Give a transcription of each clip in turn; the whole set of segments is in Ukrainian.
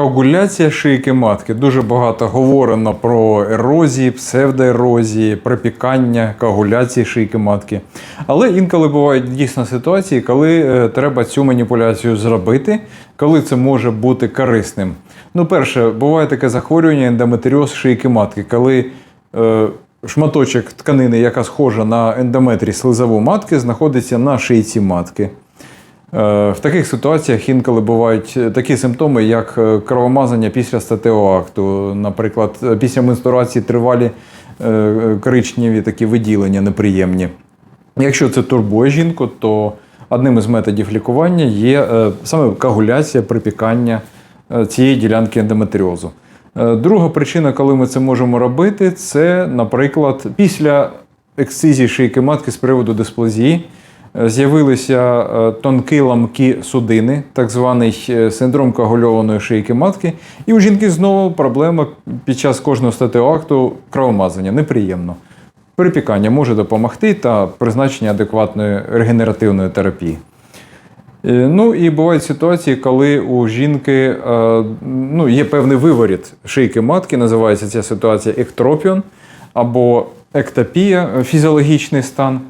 Коагуляція шийки матки. Дуже багато говорено про ерозії, псевдоерозії, припікання, коагуляції шийки матки. Але інколи бувають дійсно ситуації, коли е, треба цю маніпуляцію зробити, коли це може бути корисним. Ну, перше, буває таке захворювання ендометріоз шийки матки, коли е, шматочок тканини, яка схожа на ендометрій слизову матки, знаходиться на шийці матки. Е, В таких ситуаціях інколи бувають е, такі симптоми, як е, кровомазання після статевого акту, наприклад, після менструації тривалі коричневі такі виділення неприємні. Якщо це турбує жінку, то одним із методів лікування є саме коагуляція, припікання цієї ділянки ендометріозу. Друга причина, коли ми це можемо робити, це, наприклад, після ексцизії шийки матки з приводу дисплазії з'явилися е, тонкі ламкі судини, так званий е, синдром коагульованої шийки матки. І у жінки знову проблема під час кожного статевого акту кровомазання. Неприємно. Припікання може допомогти та призначення адекватної регенеративної терапії. Е, Ну і бувають ситуації, коли у жінки е, ну, є певний виворіт шийки матки, називається ця ситуація ектропіон або ектопія, е, фізіологічний стан.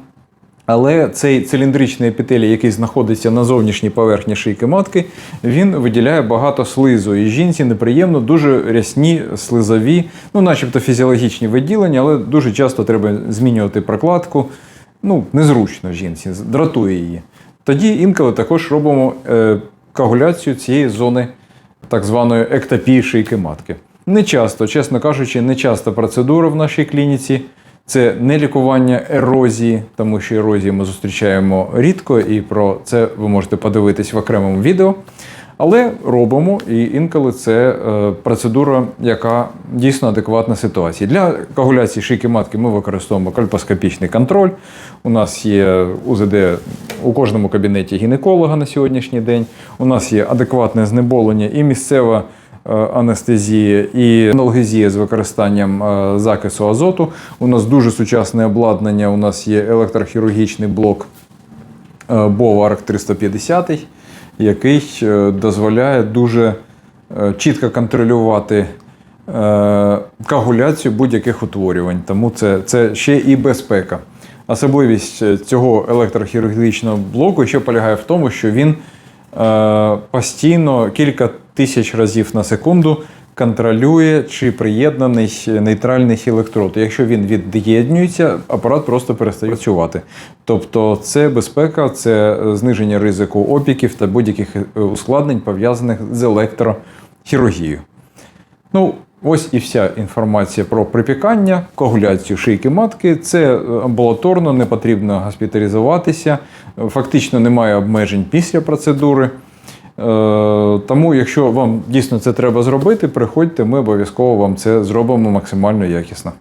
Але цей циліндричний епітелій, який знаходиться на зовнішній поверхні шийки матки, він виділяє багато слизу. І жінці неприємно, дуже рясні, слизові, ну, начебто фізіологічні виділення, але дуже часто треба змінювати прокладку. Ну, незручно жінці, дратує її. Тоді інколи також робимо е, коагуляцію цієї зони так званої ектопії шийки матки. Не часто, чесно кажучи, не часто процедура в нашій клініці. Це не лікування ерозії, тому що ерозії ми зустрічаємо рідко, і про це ви можете подивитись в окремому відео. Але робимо, і інколи це е, процедура, яка дійсно адекватна ситуації. Для коагуляції шийки матки ми використовуємо кальпоскопічний контроль. У нас є УЗД у кожному кабінеті гінеколога на сьогоднішній день. У нас є адекватне знеболення і місцева е, анестезія, і аналгезія з використанням е, закису азоту. У нас дуже сучасне обладнання. У нас є електрохірургічний блок е, Bovark 350, який е, дозволяє дуже е, чітко контролювати е, коагуляцію будь-яких утворювань. Тому це, це ще і безпека. Особливість е, цього електрохірургічного блоку ще полягає в тому, що він е, постійно кілька тисяч разів на секунду контролює, чи приєднаний нейтральний електрод. Якщо він від'єднується, апарат просто перестає працювати. Тобто це безпека, це зниження ризику опіків та будь-яких е, ускладнень, пов'язаних з електрохірургією. Ну, ось і вся інформація про припікання, коагуляцію шийки матки. Це амбулаторно, не потрібно госпіталізуватися, фактично немає обмежень після процедури. Тому, якщо вам дійсно це треба зробити, приходьте, ми обов'язково вам це зробимо максимально якісно.